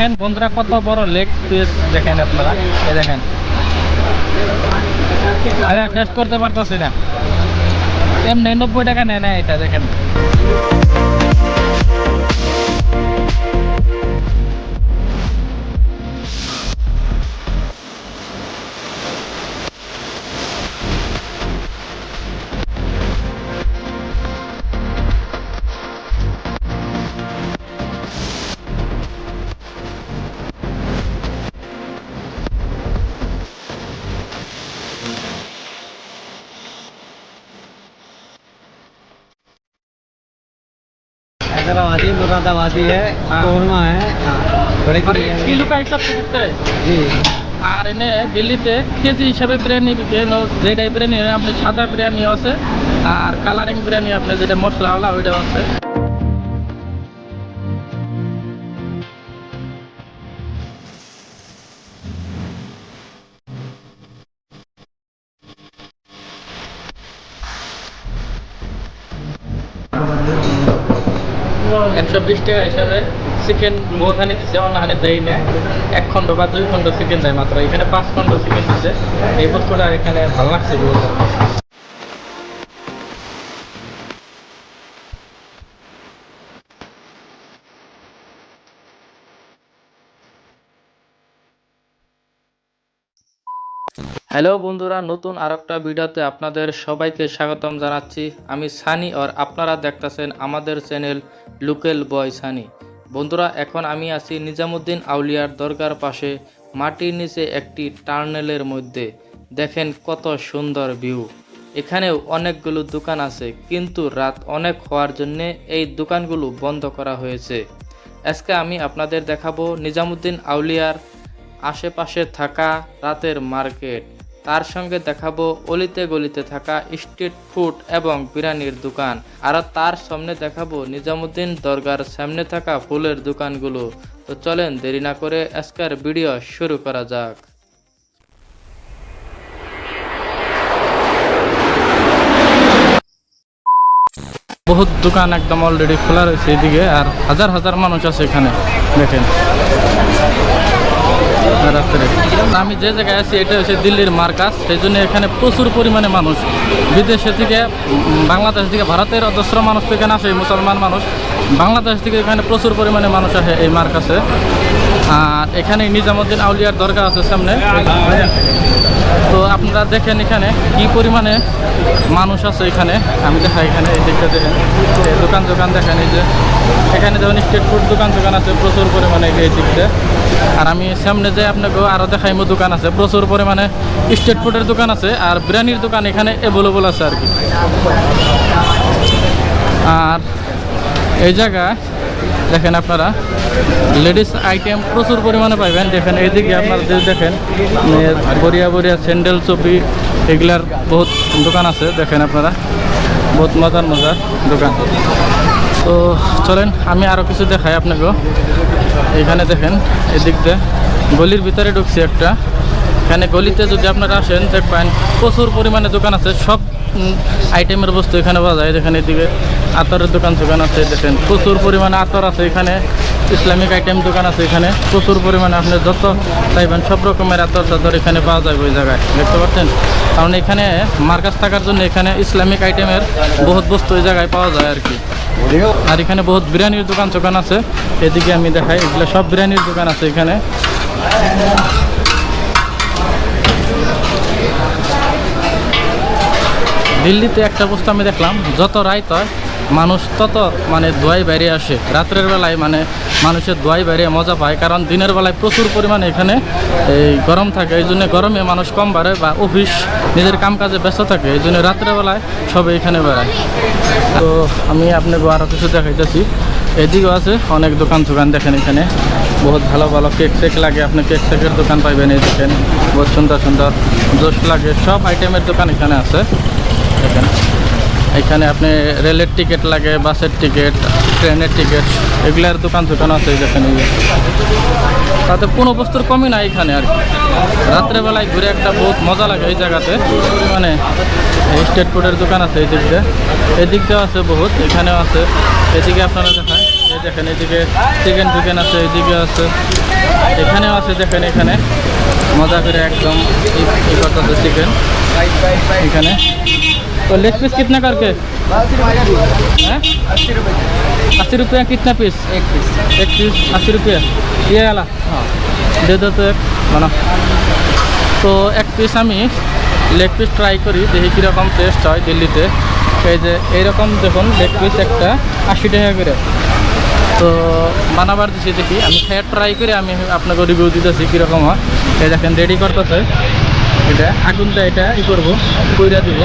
দেখেন, বন্ধুরা, কত বড় পিস দেখেন আপনারা। এ দেখেন। আরে, শেষ করতে পারতেছি না। এমনি নব্বই টাকা নেয় না এটা, দেখেন। हैदराबादी मुरादाबादी है हाँ। कौरमा है बड़े আর কিলো কা হিসাব করতে जी আর এনে দিল্লিতে কেজি হিসাবে বিরিয়ানি বিক্রি হয়। যে টাইপ বিরিয়ানি হয়, আপনি সাদা বিরিয়ানি আছে আর কালারিং বিরিয়ানি আপনি যেটা মশলাওয়ালা ওইটাও আছে একশো বিশ টাকা হিসাবে চিকেন ওখানে দিচ্ছে অন্যখানে দেয় না এক খণ্ড বা দুই খণ্ড চিকেন দেয় মাত্র। এখানে পাঁচ খণ্ড চিকেন দিচ্ছে এই বস্তুটা এখানে ভালো লাগছে হ্যালো বন্ধুরা, নতুন আর একটা ভিডিওতে আপনাদের সবাইকে স্বাগতম জানাচ্ছি। আমি সানি আর আপনারা দেখতেছেন আমাদের চ্যানেল লোকেল বয় সানি। বন্ধুরা, এখন আমি আছি নিজামুদ্দিন আউলিয়ার দরগার পাশে, মাটির নিচে একটি টার্নেলের মধ্যে। দেখেন কত সুন্দর ভিউ। এখানেও অনেকগুলো দোকান আছে, কিন্তু রাত অনেক হওয়ার জন্যে এই দোকানগুলো বন্ধ করা হয়েছে। আজকে আমি আপনাদের দেখাবো নিজামুদ্দিন আউলিয়ার আশেপাশে থাকা রাতের মার্কেট। তার সঙ্গে দেখাবো অলিতে গলিতে থাকা স্ট্রিট ফুড এবং বিরিয়ানির দোকান। আর তার সামনে দেখাবো নিজামুদ্দিন দরগার সামনে থাকা ফুলের দোকানগুলো। তো চলেন দেরি না করে আজকের ভিডিও শুরু করা যাক। বহুত দোকান একদম অলরেডি খোলা রয়েছে এদিকে আর হাজার হাজার মানুষ আছে এখানে। দেখেন। রাত্রে। আমি যে জায়গায় আছি, এটা হচ্ছে দিল্লির মার্কাস। সেই জন্য এখানে প্রচুর পরিমাণে মানুষ। বিদেশে থেকে বাংলাদেশ থেকে ভারতের অজস্র মানুষ তো এখানে আসে মুসলমান মানুষ। বাংলাদেশ থেকে এখানে প্রচুর পরিমাণে মানুষ আসে এই মার্কাসে। আর এখানে নিজামুদ্দিন আউলিয়ার দরগা আছে সামনে। তো আপনারা দেখেন এখানে কি পরিমাণে মানুষ আছে এখানে। আমি দেখাই এখানে, এই দিকটা দেখেন। দোকান দোকান দেখেন, এই যে এখানে যেমন স্ট্রিট ফুড দোকান দোকান আছে প্রচুর পরিমাণে এই দিকটা। আর আমি সামনে যে আপনাকে আরও দেখাইমো দোকান আছে। প্রচুর পরিমাণে স্ট্রিট ফুডের দোকান আছে আর বিরিয়ানির দোকান এখানে অ্যাভেলেবল আছে আর কি। আর এই জায়গায় দেখেন আপনারা লেডিস আইটেম প্রচুর পরিমাণে পাইবেন। দেখেন এইদিকে আপনারা দেখেন এ, বড়িয়া বড়িয়া স্যান্ডেল চপি এগুলার বহুত দোকান আছে। দেখেন আপনারা বহুত মজার মজার দোকান। তো চলেন আমি আরও কিছু দেখাই আপনাকেও। এখানে দেখেন এদিক দিয়ে গলির ভিতরে ঢুকছি একটা। এখানে গলিতে যদি আপনারা আসেন, দেখবেন প্রচুর পরিমাণে দোকান আছে। সব আইটেমের বস্তু এখানে পাওয়া যায়। দেখেন এদিকে আতরের দোকান দোকান আছে, দেখেন। প্রচুর পরিমাণে আতর আছে এখানে। ইসলামিক আইটেম দোকান আছে এখানে। প্রচুর পরিমাণে আপনি যত চাইবেন, সব রকমের আতর চাদর এখানে পাওয়া যাবে ওই জায়গায়। দেখতে পাচ্ছেন? কারণ এখানে মার্কাস থাকার জন্য এখানে ইসলামিক আইটেমের বহুত বস্তু ওই জায়গায় পাওয়া যায় আর কি। আর এখানে বহুত বিরিয়ানির দোকান দোকান আছে। এদিকে আমি দেখাই, এগুলো সব বিরিয়ানির দোকান আছে এখানে। দিল্লিতে একটা বস্তু আমি দেখলাম, যত রাইত হয়, মানুষ তত মানে ধোয়াই বাইরে আসে। রাত্রের বেলায় মানে মানুষের দোয়াই বাইরে মজা পায়, কারণ দিনের বেলায় প্রচুর পরিমাণে এখানে এই গরম থাকে, এই জন্য গরমে মানুষ কম বাড়ে বা অফিস নিজের কাম কাজে ব্যস্ত থাকে, এই জন্য রাত্রের বেলায় সবাই এখানে বেড়ায়। তো আমি আপনাকে আরও কিছু দেখাইতেছি। এদিকেও আছে অনেক দোকান দোকান দেখেন এখানে। বহুত ভালো ভালো কেক টেক লাগে, আপনি কেক টেকের দোকান পাইবেন, এই দেখেন। বহুত সুন্দর সুন্দর, জোশ লাগে, সব আইটেমের দোকান এখানে আছে। দেখেন। এখানে আপনি রেলের টিকিট লাগে, বাসের টিকিট, ট্রেনের টিকিট, এগুলার দোকান দোকান আছে দেখেন তাতে কোনো বস্তুর কমই নাই এখানে আর রাত্রেবেলায় ঘুরে একটা বহুত মজা লাগে এই জায়গাতে। মানে স্টেট ফুডের দোকান আছে এই দিক দিয়ে। এদিক দিয়েও আছে বহুত, এখানেও আছে। এদিকে আপনারা দেখায় এই দেখেন, এদিকে চিকেন টিকেন আছে, এদিকে আছে। এখানেও আছে, দেখেন এখানে। মজা করে একদম চিকেন এখানে। तो लेग पीस कितना करके हैं अस्सी रुपया कितना पीस एक पीस एक पीस अस्सी रुपया ये वाला हाँ দে দো তো এক বানা তো এক পিস আমি লেগ পিস ট্রাই করি দেখি কীরকম টেস্ট হয় দিল্লিতে এই যে এইরকম দেখুন লেগ পিস একটা আশি টাকা করে তো বানাবার দিছি দেখি আমি খেয়ে ট্রাই করে আমি আপনাকে রিভিউ দিতেছি কীরকম হয় এই দেখেন রেডি করতেছে এটা আগুনটা এটা ই করবো কইরা দিব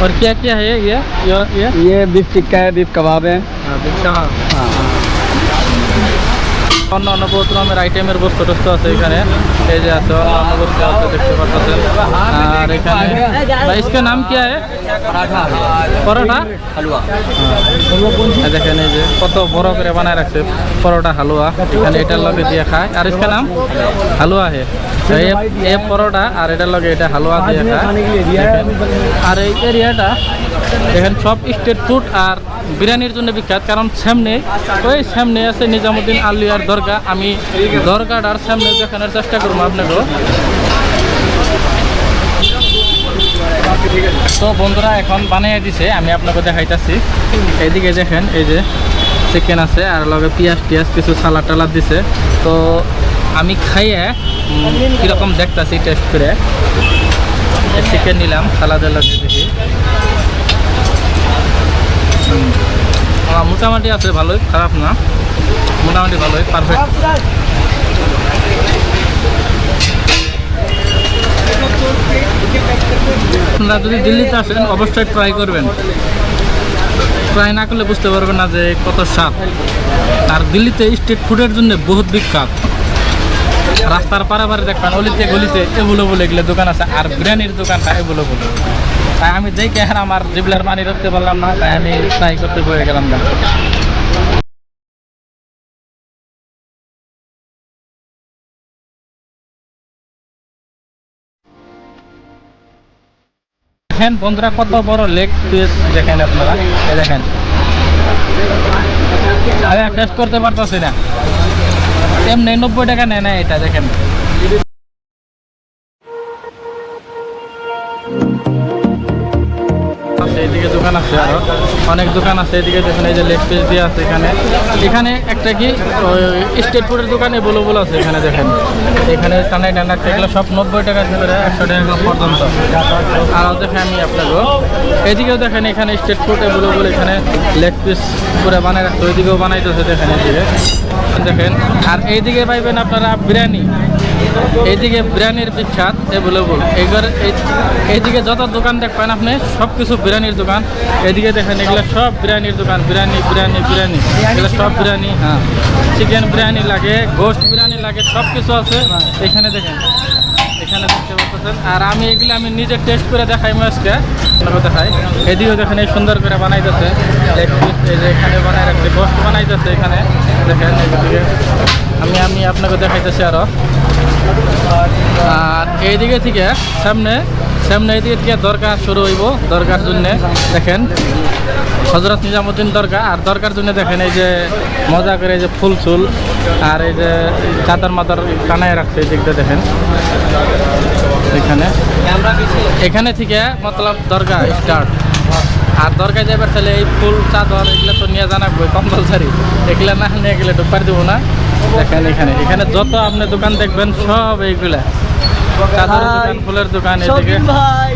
और क्या क्या है ये ये ये ये बीफ टिक्का है बीफ कबाब है हाँ অন্য অন্য বহুত আইটেমের বস্তু টস্তু আছে এখানে। এই যে আছে অনবস্থা আছে দেখতে পাচ্ছেন আর এখানে রাইসকে নাম কি আছে পরোটা? হালুয়া। দেখেন এই যে কত বড় করে বানায় রাখছে পরোটা হালুয়া। এখানে এটার লগে দিয়ে খায়। আর ইসকা নাম? হালুয়া হে। এ পরোটা আর এটার লগে এটা হালুয়া দিয়ে খায়। আর এই এরিয়াটা এখানে সব স্ট্রিট ফুড আর বিরিয়ানির জন্য বিখ্যাত। কারণ সামনে ওই সামনে আছে নিজামুদ্দিন আলিয়ার দরগা। আমি দরগাটার সামনে দেখানোর চেষ্টা করব। আপনাকে তো বন্ধুরা, এখন বানিয়ে দিছে, আমি আপনাকে দেখাইতাছি। এইদিকে দেখেন, এই যে চিকেন আছে, আর লগে পেঁয়াজ টিয়াজ, কিছু সালাদ টালাদ দিছে। তো আমি খাইয়ে কীরকম দেখতাছি টেস্ট করে। চিকেন নিলাম, সালাদের লগে দেখি। মোটামুটি আছে, ভালোই, খারাপ না। মোটামুটি ভালোই পারফেক্ট আপনারা যদি দিল্লিতে আসেন, অবশ্যই ট্রাই করবেন। ট্রাই না করলে বুঝতে পারবেন না যে কত স্বাদ। আর দিল্লিতে স্ট্রিট ফুডের জন্য বহুত বিখ্যাত। রাস্তার পারাপারে দেখবেন, অলিতে গলিতে এগুলো বলে এগুলো দোকান আছে, আর বিরিয়ানির দোকানটা বলে তাই আমি দেখে আমার জিবলার পানি রাখতে পারলাম না, তাই আমি ট্রাই করতে পড়ে গেলাম দেখেন বন্ধুরা কত বড় লেগ পিস দেখেন আপনারা। দেখেন। আমি টেস্ট করতে পারতেছি না। এমনি নব্বই টাকা নেয় না এটা, দেখেন। অনেক দোকান আছে, এদিকে দেখুন এই যে লেগ পিস দিয়ে আছে এখানে। এখানে একটা কি স্টেট ফুডের দোকানে বলো বলো আছে এখানে দেখেন। এখানে টানাই টানা এগুলো সব নব্বই টাকা থেকে একশো টাকা পর্যন্ত। আর দেখেন আমি আপনাকে এদিকেও দেখেন এখানে স্টেট ফুড বলো এখানে লেগ পিস করে বানাই রাখছে, ওইদিকেও বানাইতেছে দেখেন এদিকে। দেখেন, আর এইদিকে পাইবেন আপনারা বিরিয়ানি। এইদিকে বিরিয়ানির বিখ্যাত এভেলেবল এইবার এইদিকে যত দোকান দেখবেন আপনি সব কিছু বিরিয়ানির দোকান। এদিকে দেখেন, এগুলো সব বিরিয়ানির দোকান। বিরিয়ানি বিরিয়ানি বিরিয়ানি। এগুলো সব বিরিয়ানি হ্যাঁ। চিকেন বিরিয়ানি লাগে গোস্ট বিরিয়ানি লাগে সব কিছু আছে। এখানে দেখেন, এখানে দেখতে পাচ্ছেন। আর আমি এগুলো আমি নিজে টেস্ট করে দেখাই মাছকে দেখাই। এদিকেও দেখেন, এই সুন্দর করে বানাইতেছে। এই যে এখানে বানাই রাখছে গোস্ট বানাইতেছে এখানে। দেখেন এইদিকে আমি আমি আপনাকে দেখাইতেছি আরও আর এইদিকে থেকে সামনে সামনে এইদিকে থেকে দরকার শুরু হইব দরকার জন্য। দেখেন হজরত নিজামুদ্দিন দরগা, আর দরকার জন্য দেখেন এই যে মজা করে এই যে ফুল চুল, আর এই যে চাদর মাদর কানায় রাখছে এই দিকটা দেখেন। এখানে। এখানে থেকে মতলব দরগা স্টার্ট আর দরগায় যাবার তাহলে এই ফুল, চাদর এগুলো তো নিয়ে জানাব কম্পালসারি এগুলো না নিয়ে গেলে দেবো না। দেখেন এখানে। এখানে যত আপনি দোকান দেখবেন সব এইগুলা। দোকান ফুলের দোকান এদিকে। হ্যাঁ,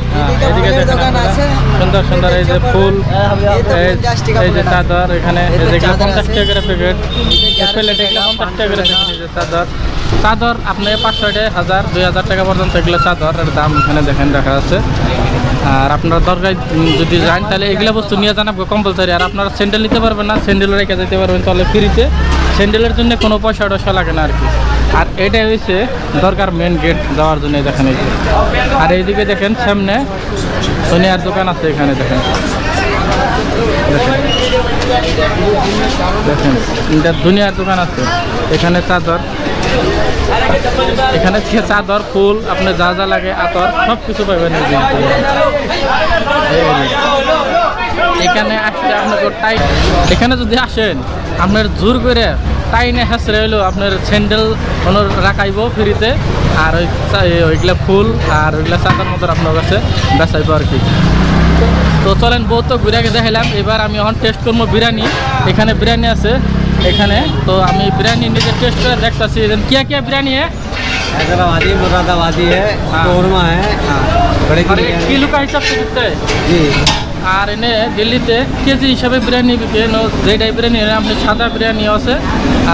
এদিকে দেখেন। সুন্দর সুন্দর এই যে ফুল এই যে চাদর এখানে পঞ্চাশ টাকা করে প্যাকেট। প্লেট এগুলো পঞ্চাশ টাকা করে এই যে চাদর। চাদর আপনি পাঁচশো হাজার দুই হাজার টাকা পর্যন্ত এগুলো চাদরের দাম এখানে দেখেন রাখা আছে আর আপনারা দরকার যদি যান, তাহলে এগুলো বস্তু নিয়ে জানাব কম্পালসারি আর আপনারা স্যান্ডেল নিতে পারবেন না স্যান্ডেল রেখে যেতে পারবেন, তাহলে ফ্রিতে স্যান্ডেলের জন্য কোনো পয়সা টয়সা লাগে না আর কি। আর এটাই হয়েছে দরকার মেন গেট যাওয়ার জন্য দেখেন এই আর এইদিকে দেখেন, সামনে সোনিয়ার দোকান আছে এখানে, দেখেন। দেখেন। এটা দুনিয়ার দোকান আছে। এখানে চাদর। এখানে চাদর, ফুল আপনার যা যা লাগে আতর সব কিছু পাবেন এই জিনিসটা। এই যে। এখানে আসলে আপনাকে টাই এখানে যদি আসেন আপনার জোর করে টাইনে হাসরে হইলো আপনার স্যান্ডেল কোনো রাখাইব ফ্রিতে আর ওই চা- এই ওইগুলা ফুল আর ওইগুলা চাদর মতো আপনার কাছে বেচাইব আর কি তো চলেন বহুত তো ঘুরে দেখাইলাম এবার আমি এখন টেস্ট করবো বিরিয়ানি এখানে বিরিয়ানি আছে এখানে তো আমি বিরিয়ানি নিজে টেস্ট করে দেখতেছি কিয়া কিয়া বিরিয়ানি है हैदराबादी मुरादाबादी है हाँ। कौरमा है আর এনে দিল্লিতে কেজি হিসাবে বিরিয়ানি বিকে যেটাই বিরিয়ানি আপনি সাদা বিরিয়ানি আছে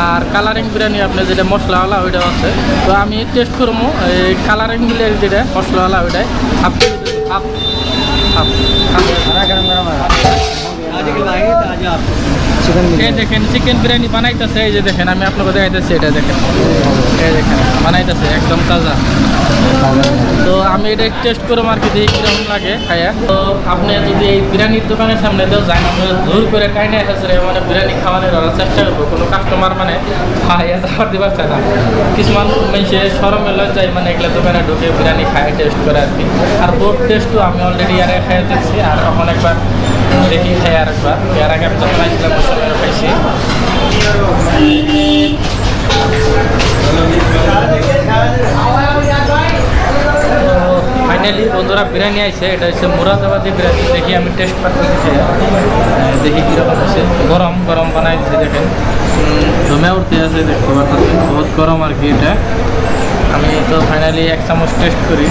আর কালারিং বিরিয়ানি আপনি যেটা মশলাওয়ালা ওইটাও আছে তো আমি টেস্ট করব এই কালারিং মিলের যেটা মশলাওয়ালা ওইটাই আপ আপ আপ দেখেন চিকেন বিরিয়ানি বানাইতেছে এই যে দেখেন আমি আপনাকে দেখাইতেছি এটা দেখেন। এই দেখেন বানাইতেছে একদম তাজা। তো আমি এটা টেস্ট করব আর কি দেখি কীরকম লাগে খাইয়া। তো আপনি যদি এই বিরিয়ানির দোকানের সামনে তো যান আপনি জোর করে এসেছে মানে বিরিয়ানি খাওয়ানোর ওরা চেষ্টা করব। কোনো কাস্টমার মানে খাইয়া যাওয়ার দিবার চায় না। কিছুমান মানুষে সরমে লজ্জায় মানে এগুলো দোকানে ঢুকে বিরিয়ানি খায় টেস্ট করে আর কি। আর বোর্ড টেস্টও আমি অলরেডি আরে খাইয়ে দিচ্ছি আর এখন একবার দেখি খাই আর একবার। এর আগে আমি যখন ওই সময় খাইছি। ফাইনালি বন্ধুরা বিরিয়ানি আইছে। এটা হচ্ছে মুরাদাবাদি বিরিয়ানি। দেখি আমি টেস্ট খেয়ে। দেখি কীরকম আছে গরম গরম বানাই দিচ্ছে দেখেন। জমে উঠতে আছে, দেখতে পাচ্ছি বহুত গরম আর কি এটা। আমি তো ফাইনালি এক চামচ টেস্ট করি।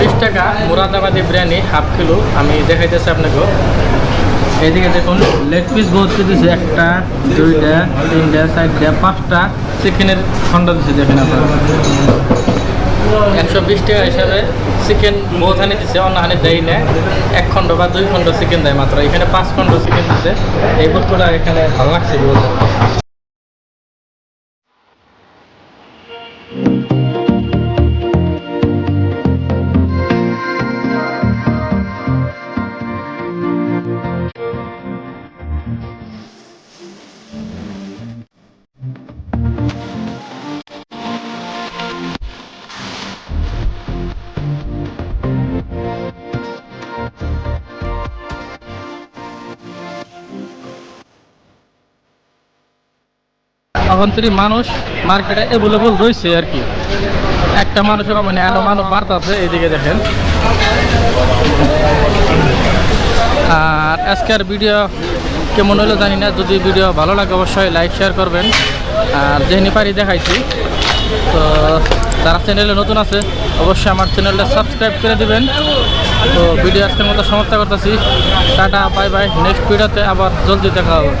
বিশ টাকা মুরাদাবাদি বিরিয়ানি হাফ কিলো। আমি দেখাইতেছি আপনাকে। এইদিকে দেখুন, লেগ পিস বহুত দিয়েছে একটা, দুইটা, তিনটা, চারটা, পাঁচটা। চিকেনের খন্ড দিচ্ছে দেখেন আপনারা। একশো বিশ টাকা হিসাবে চিকেন বহুত হানি দিচ্ছে অন্য হানি দেয় না এক খণ্ড বা দুই খণ্ড চিকেন দেয় মাত্র। এখানে পাঁচ খণ্ড চিকেন দিচ্ছে এই বস্তুটা এখানে ভালো লাগছে থেকে মানুষ মার্কেটে অ্যাভেলেবল রয়েছে আর কি। একটা মানুষের মানে আরও মানুষ বাড়তেছে এইদিকে দেখেন। আর আজকের ভিডিও কেমন হলো জানি না, যদি ভিডিও ভালো লাগে অবশ্যই লাইক শেয়ার করবেন। আর যেহেনি পারি দেখাইছি। তো যারা চ্যানেলে নতুন আছে, অবশ্যই আমার চ্যানেলটা সাবস্ক্রাইব করে দিবেন। তো ভিডিও আজকের মতো সমাপ্ত করতেছি। টাটা বাই বাই নেক্সট ভিডিওতে আবার জলদি দেখা হবে।